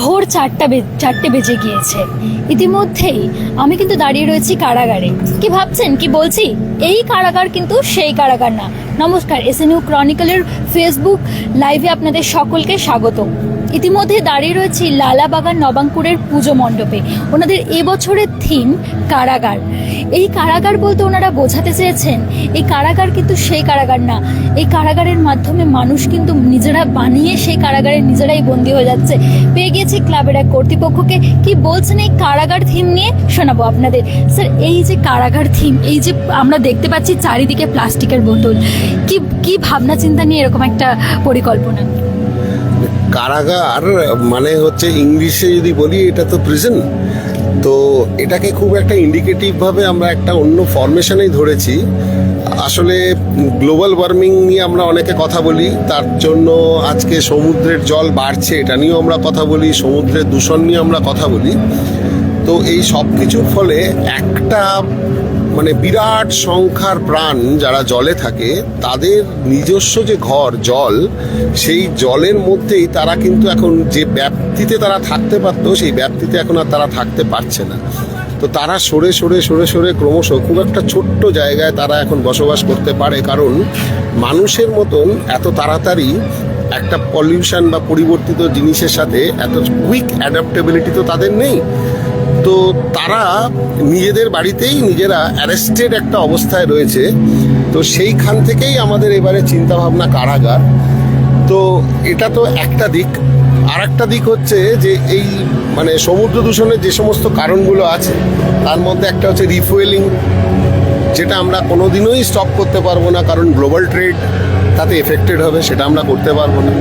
ভোর চারটা চারটে বেজে গিয়েছে। ইতিমধ্যেই আমি কিন্তু দাঁড়িয়ে রয়েছি কারাগারে। কি ভাবছেন? কি বলছি? এই কারাগার কিন্তু সেই কারাগার না। নমস্কার এসএনইউ ক্রনিকলের ফেসবুক লাইভে আপনাদের সকলকে স্বাগত ইতিমধ্যে দাঁড়িয়ে রয়েছি লালাবাগান নবাঙ্কুরের পুজো মণ্ডপে। ওনাদের এবছরের থিম কারাগার। এই কারাগার বলতে ওনারা বোঝাতে চেয়েছেন, এই কারাগার কিন্তু সেই কারাগার না। এই কারাগারের মাধ্যমে মানুষ কিন্তু নিজেরা বানিয়ে সেই কারাগারে নিজেরাই বন্দী হয়ে যাচ্ছে। পেয়ে গিয়েছি ক্লাবের এক কর্তৃপক্ষকে। কি বলছেন এই কারাগার থিম নিয়ে? শোনাবো আপনাদের। স্যার, এই যে কারাগার থিম এই যে আমরা দেখতে পাচ্ছি চারিদিকে প্লাস্টিকের বোতল। কি কি ভাবনা চিন্তা নিয়ে এরকম একটা পরিকল্পনা? কারাগার মানে হচ্ছে ইংলিশে যদি বলি, এটা তো প্রিজন তো এটাকে খুব একটা ইন্ডিকেটিভভাবে আমরা একটা অন্য ফরমেশনেই ধরেছি। আসলে গ্লোবাল ওয়ার্মিং নিয়ে আমরা অনেকে কথা বলি, তার জন্য আজকে সমুদ্রের জল বাড়ছে, এটা নিয়েও আমরা কথা বলি, সমুদ্রের দূষণ নিয়ে আমরা কথা বলি। তো এই সব কিছুর ফলে একটা মানে বিরাট সংখ্যার প্রাণ যারা জলে থাকে, তাদের নিজস্ব যে ঘর, জল, সেই জলের মধ্যেই তারা কিন্তু এখন যে ব্যাপ্তিতে তারা থাকতে পারতো, সেই ব্যাপ্তিতে এখন আর তারা থাকতে পারছে না। তো তারা সরে সরে সরে সরে ক্রমশ খুব একটা ছোট্ট জায়গায় তারা এখন বসবাস করতে পারে। কারণ মানুষের মতন এত তাড়াতাড়ি একটা পলিউশন বা পরিবর্তিত জিনিসের সাথে এত কুইক অ্যাডাপ্টেবিলিটি তো তাদের নেই। তো তারা নিজেদের বাড়িতেই নিজেরা অ্যারেস্টেড একটা অবস্থায় রয়েছে। তো সেইখান থেকেই আমাদের এবারে চিন্তাভাবনা কারাগার। তো এটা তো একটা দিক। আর একটা দিক হচ্ছে যে এই মানে সমুদ্র দূষণের যে সমস্ত কারণগুলো আছে, তার মধ্যে একটা হচ্ছে রিফুয়েলিং যেটা আমরা কোনোদিনই স্টপ করতে পারব না, কারণ গ্লোবাল ট্রেড তাতে এফেক্টেড হবে, সেটা আমরা করতে পারব না।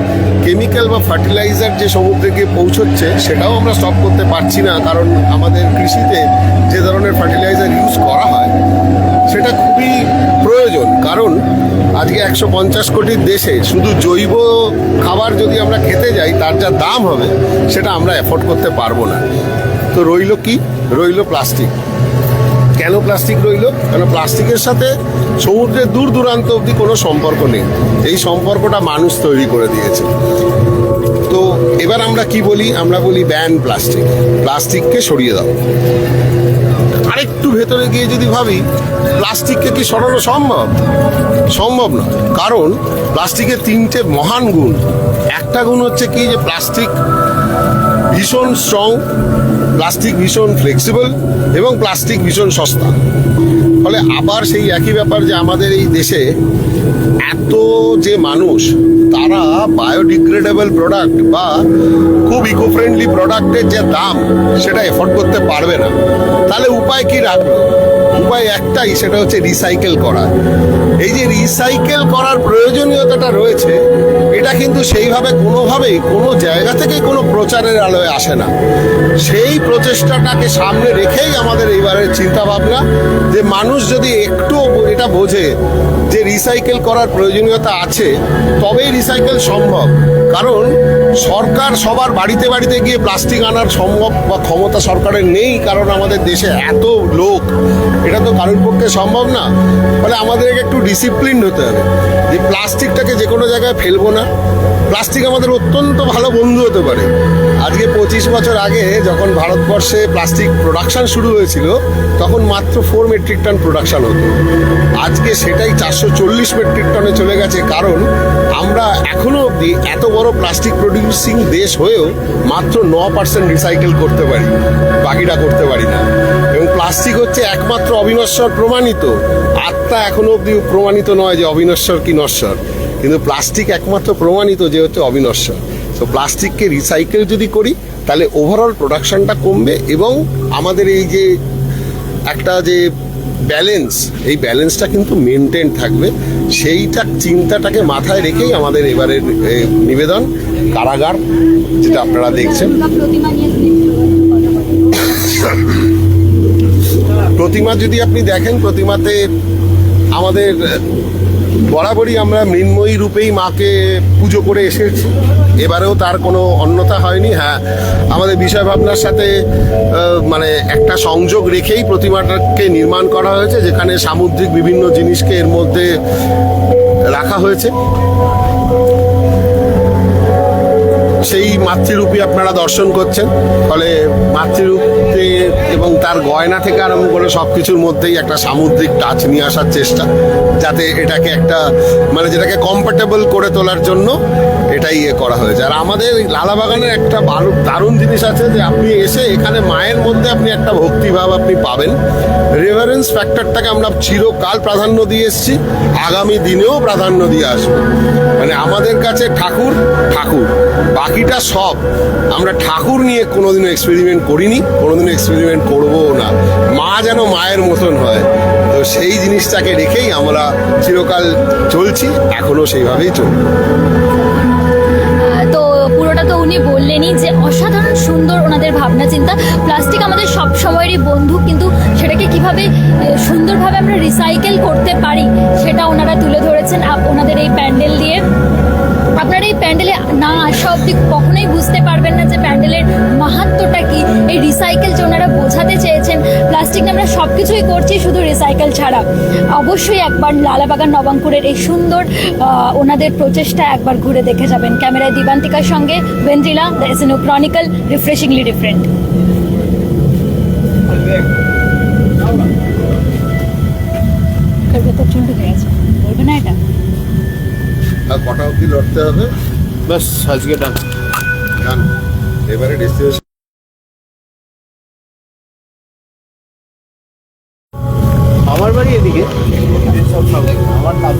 কেমিক্যাল বা ফার্টিলাইজার যে সমুদ্রে গিয়ে পৌঁছচ্ছে, সেটাও আমরা স্টপ করতে পারছি না। কারণ আমাদের কৃষিতে যে ধরনের ফার্টিলাইজার ইউজ করা হয়, সেটা খুবই প্রয়োজন। কারণ আজকে একশো পঞ্চাশ কোটির দেশে শুধু জৈব খাবার যদি আমরা খেতে যাই, তার যা দাম হবে, সেটা আমরা অ্যাফোর্ড করতে পারব না। তো রইল কি? রইল প্লাস্টিক কেন প্লাস্টিক রইল? কেন প্লাস্টিকের সাথে সমুদ্রের দূর দূরান্ত অবধি কোনো সম্পর্ক নেই? এই সম্পর্কটা মানুষ তৈরি করে দিয়েছে। তো এবার আমরা কি বলি? আমরা বলি ব্যান প্লাস্টিক। প্লাস্টিককে সরিয়ে দাও। আরেকটু ভেতরে গিয়ে যদি ভাবি, প্লাস্টিককে কি সরানো সম্ভব? সম্ভব না কারণ প্লাস্টিকের তিনটে মহান গুণ। একটা গুণ হচ্ছে কি যে প্লাস্টিক ভীষণ স্ট্রং প্লাস্টিক ভীষণ ফ্লেক্সিবল এবং প্লাস্টিক ভীষণ সস্তা। ফলে আবার সেই একই ব্যাপার যে আমাদের এই দেশে এত যে মানুষ, তারা বায়োডিগ্রেডেবল প্রোডাক্ট বা খুব ইকো ফ্রেন্ডলি প্রোডাক্টের যে দাম, সেটা এফোর্ড করতে পারবে না। তাহলে উপায় কি রাখবে উপায় একটাই, সেটা হচ্ছে রিসাইকেল করা। এই যে রিসাইকেল করার প্রয়োজনীয়তাটা রয়েছে, এটা কিন্তু সেইভাবে কোনোভাবেই, কোনো জায়গা থেকে কোনো প্রচারের আলোয় আসে না। সেই প্রচেষ্টাটাকে সামনে রেখেই আমাদের এইবারের চিন্তা ভাবনা যে মানুষ যদি একটু এটা বোঝে যে রিসাইকেল করার প্রয়োজনীয়তা আছে, তবেই রিসাইকেল সম্ভব। কারণ সরকার সবার বাড়িতে বাড়িতে গিয়ে প্লাস্টিক আনার সম্ভব বা ক্ষমতা সরকারের নেই, কারণ আমাদের দেশে এত লোক। এটা তো কারোর পক্ষে সম্ভব না। ফলে আমাদেরকে একটু ডিসিপ্লিন হতে হবে। যে প্লাস্টিকটাকে যে কোনো জায়গায় ফেলব না। প্লাস্টিক আমাদের অত্যন্ত ভালো বন্ধু হতে পারে। আজকে পঁচিশ বছর আগে যখন ভারতবর্ষে প্লাস্টিক প্রোডাকশান শুরু হয়েছিল, তখন মাত্র ফোর মেট্রিক টন প্রোডাকশান হতো। আজকে সেটাই চারশো চল্লিশ মেট্রিক টনে চলে গেছে। কারণ আমরা এখনও অবধি এত বড় প্লাস্টিক প্রডিউসিং দেশ হয়েও মাত্র ন পার্সেন্ট রিসাইকেল করতে পারি, বাকিটা করতে পারি না। এবং প্লাস্টিক হচ্ছে একমাত্র অবিনশ্বর প্রমাণিত। আত্মা এখনও অবধি প্রমাণিত নয় যে অবিনশ্বর কি নশ্বর। কিন্তু প্লাস্টিক একমাত্র প্রমাণিত যে হচ্ছে অবিনশ্বর। তো প্লাস্টিককে রিসাইকেল যদি করি, তাহলে ওভারঅল প্রোডাকশনটা কমবে এবং আমাদের এই যে একটা যে ব্যালেন্স এই ব্যালেন্সটা কিন্তু মেনটেন থাকবে। সেইটা চিন্তাটাকে মাথায় রেখেই আমাদের এবারের নিবেদন কারাগার যেটা আপনারা দেখছেন। প্রতিমা যদি আপনি দেখেন প্রতিমাতে আমাদের বরাবরই আমরা মৃন্ময়ী রূপেই মাকে পুজো করে এসেছি। এবারেও তার কোনো অন্যতা হয়নি। হ্যাঁ আমাদের বিষয় ভাবনার সাথে মানে একটা সংযোগ রেখেই প্রতিমাটাকে নির্মাণ করা হয়েছে, যেখানে সামুদ্রিক বিভিন্ন জিনিসকে এর মধ্যে রাখা হয়েছে। সেই মাতৃরূপী আপনারা দর্শন করছেন। ফলে মাতৃরূপে এবং তার গয়না থেকে আরম্ভ করে সব কিছুর মধ্যেই একটা সামুদ্রিক টাচ নিয়ে আসার চেষ্টা, যাতে এটাকে একটা মানে যেটাকে কমফোর্টেবল করে তোলার জন্য এটাই ইয়ে করা হয়েছে। আর আমাদের লালাবাগানের একটা ভালো দারুণ জিনিস আছে যে আপনি এসে এখানে মায়ের মধ্যে আপনি একটা ভক্তিভাব আপনি পাবেন। রেভারেন্স ফ্যাক্টরটাকে আমরা চিরকাল প্রাধান্য দিয়ে এসেছি। আগামী দিনেও প্রাধান্য দিয়ে আসব। মানে আমাদের কাছে ঠাকুর ঠাকুর। বাকিটা সব আমরা ঠাকুর নিয়ে কোনোদিনও এক্সপেরিমেন্ট করিনি, কোনোদিনও এক্সপেরিমেন্ট করব না। মা যেন মায়ের মতন হয়, তো সেই জিনিসটাকে রেখেই আমরা চিরকাল চলছি, এখনও সেইভাবেই চলবো। পুরোটা যে অসাধারণ সুন্দর ওনাদের ভাবনা চিন্তা, প্লাস্টিক আমাদের সব সময়েরই বন্ধু, কিন্তু সেটাকে কীভাবে সুন্দরভাবে আমরা রিসাইকেল করতে পারি, সেটা ওনারা তুলে ধরেছেন ওনাদের এই না আসা অব্দি কখনোই বুঝতে পারবেন না যে প্যান্ডেলের মাহাত্ম্যটা কি। এই রিসাইকেল যে ওনারা বোঝাতে চেয়েছেন প্লাস্টিক নিয়ে আমরা সব কিছুই করছি শুধু রিসাইকেল ছাড়া। অবশ্যই একবার লালাবাগান নবাঙ্কুরের এই সুন্দর ওনাদের প্রচেষ্টা একবার ঘুরে দেখে যাবেন। ক্যামেরায় দিবান্তিকার সঙ্গে বেন্দ্রিলা the SNO chronicle refreshingly different ভেতর চুল ঢুকে গেছে। বলবে না এটা? আর কটা অব্দি লড়তে হবে? বাস আজকে ডান ডান এবারে ডেস্টিনেশন আমার বাড়ি এদিকে। আমার নাম